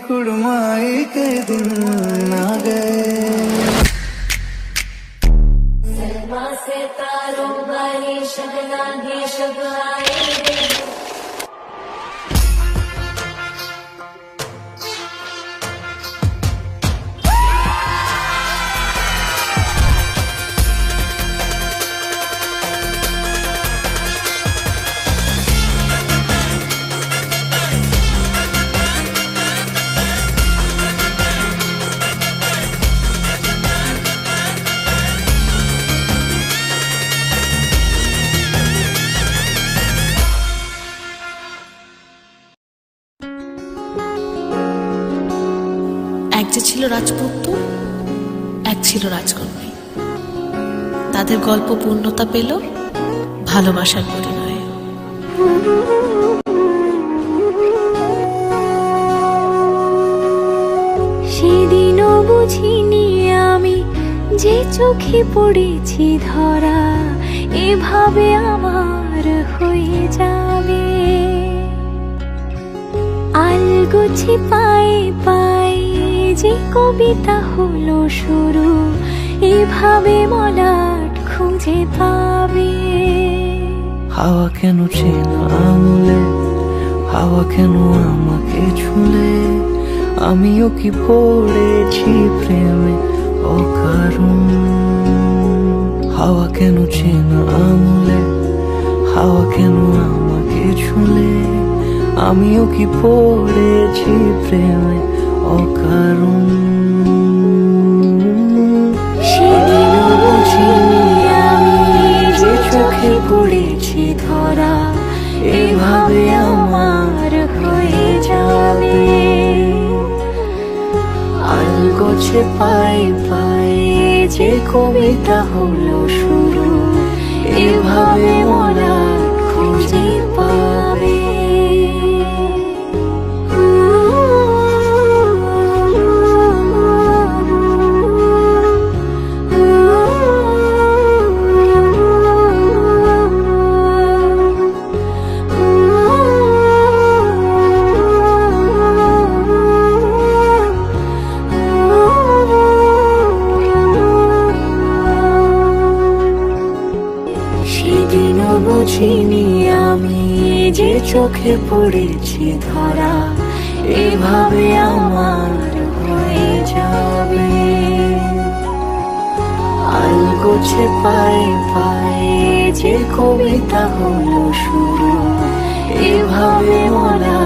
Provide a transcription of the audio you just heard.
तेरी कुड़माई के दिन आ गए सलमा से तारों वाली शबना भी शब যে ছিল রাজপুত্র, এক ছিল রাজকন্যা। তাদের গল্প পূর্ণতা পেল ভালোবাসার পরিণয়ে। সেদিনও বুঝিনি আমি যে চোখে পড়েছি ধরা, এভাবে আমার হয়ে যাবে। আলগোছি পায়ে পায়ে কবিতা হলো শুরু। এভাবে মলাট খুঁজে পাবে। হাওয়া কেন চেনা আঙুলে? হাওয়া কেন আমাকে ছুলে? আমিও কি পড়েছি প্রেমে অকারণ? হাওয়া কেন চেনা আঙুলে? হাওয়া কেন আমাকে ছুলে? আমিও কি পড়েছি প্রেমে অকারণ? এভাবে আমার হয়ে যাবে। আলগোছে পাই পাই যে কবিতা হলো শুরু। বুঝিনি আমি যে চোখে পড়েছি ধরা, এভাবে আমার হয়ে যাবে। আলগোছে পায়ে পায়ে যে কবিতা হলো শুরু, এভাবে মরা